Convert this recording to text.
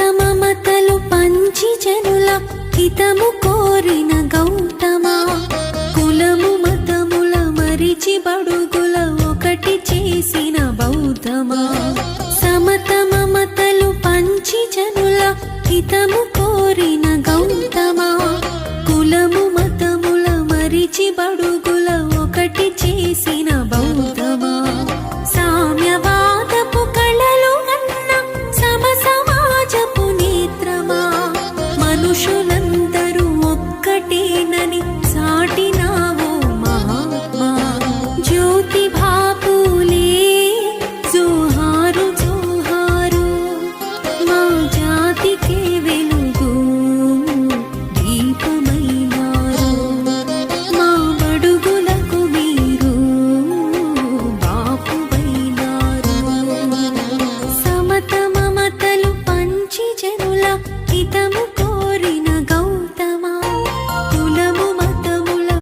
మమతలు పంచి జనుల హితము కోరిన గౌతమ. కులము మతముల మరిచి బడుగుల ఒకటి చేసిన బౌద్ధమ. సమత మమతలు పంచి జనుల హితము కోరిన సమత